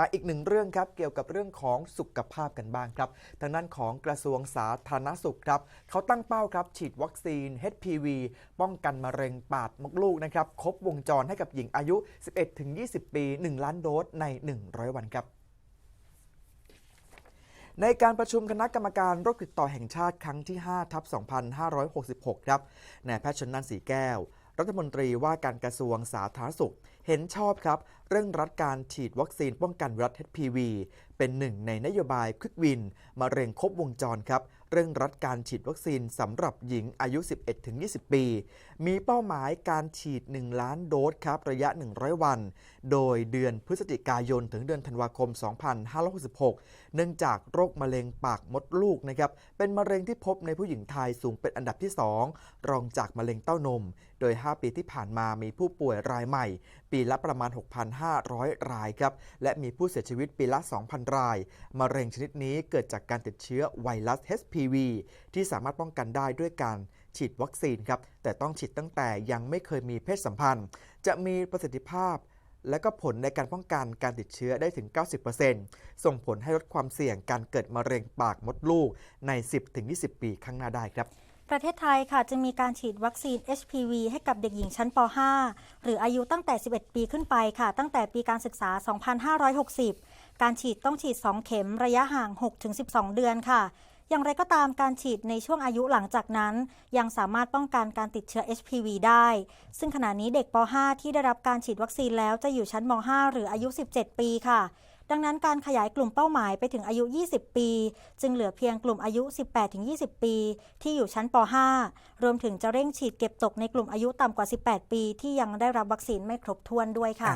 มาอีกหนึ่งเรื่องครับเกี่ยวกับเรื่องของสุขภาพกันบ้างครับทางด้านของกระทรวงสาธารณสุขครับเขาตั้งเป้าครับฉีดวัคซีน HPV ป้องกันมะเร็งปากมดลูกนะครับครบวงจรให้กับหญิงอายุ 11-20 ปี 1 ล้านโดสใน 100 วันครับในการประชุมคณะกรรมการโรคติดต่อแห่งชาติครั้งที่ 5 ทับ 2566 ครับ นายแพทย์ชนนันสีแก้ว รัฐมนตรีว่าการกระทรวงสาธารณสุข เห็นชอบครับ เร่งรัดการฉีดวัคซีนป้องกันไวรัส HPV เป็นหนึ่งในนโยบายควิกวินมะเร็งครบวงจรครับ เร่งรัดการฉีดวัคซีนสำหรับหญิงอายุ 11-20 ปี มีเป้าหมายการฉีด 1 ล้านโดสครับ ระยะ 100 วัน โดยเดือนพฤศจิกายนถึงเดือนธันวาคม 2566 เนื่องจากโรคมะเร็งปากมดลูกนะครับ เป็นมะเร็งที่พบในผู้หญิงไทยสูงเป็นอันดับที่ 2 รองจากมะเร็งเต้านม โดย 5 ปีที่ผ่านมามีผู้ป่วยรายใหม่ ปีละประมาณ 6,500รายครับ และมีผู้เสียชีวิตปีละ 2,000 ราย มะเร็งชนิดนี้เกิดจากการติดเชื้อไวรัส HPV ที่สามารถป้องกันได้ด้วยการฉีดวัคซีนครับ แต่ต้องฉีดตั้งแต่ยังไม่เคยมีเพศสัมพันธ์ จะมีประสิทธิภาพและก็ผลในการป้องกันการติดเชื้อได้ถึง 90%ส่งผลให้ลดความเสี่ยงการเกิดมะเร็งปากมดลูกใน 10-20 ปีข้างหน้าได้ครับ ประเทศไทยค่ะจะมีการฉีดวัคซีน HPV ให้กับเด็กหญิงชั้นป .5 หรืออายุตั้งแต่ 11 ปีขึ้นไปค่ะ ตั้งแต่ปีการศึกษา 2560 การฉีดต้องฉีด 2 เข็มระยะห่าง 6-12 เดือนค่ะอย่างไรก็ตามการฉีดในช่วงอายุหลังจากนั้น ยังสามารถป้องกันการติดเชื้อ HPV ได้ ซึ่งขณะนี้เด็กป .5 ที่ได้รับการฉีดวัคซีนแล้วจะอยู่ชั้นม .5 หรืออายุ 17 ปีค่ะ ดังนั้นการขยายกลุ่มเป้าหมายไปถึงอายุ 20 ปี จึงเหลือเพียงกลุ่มอายุ 18-20 ปี ที่อยู่ชั้นป .5 รวมถึงจะเร่งฉีดเก็บตกในกลุ่มอายุต่ำกว่า 18 ปี ที่ยังได้รับวัคซีนไม่ครบถ้วนด้วยค่ะ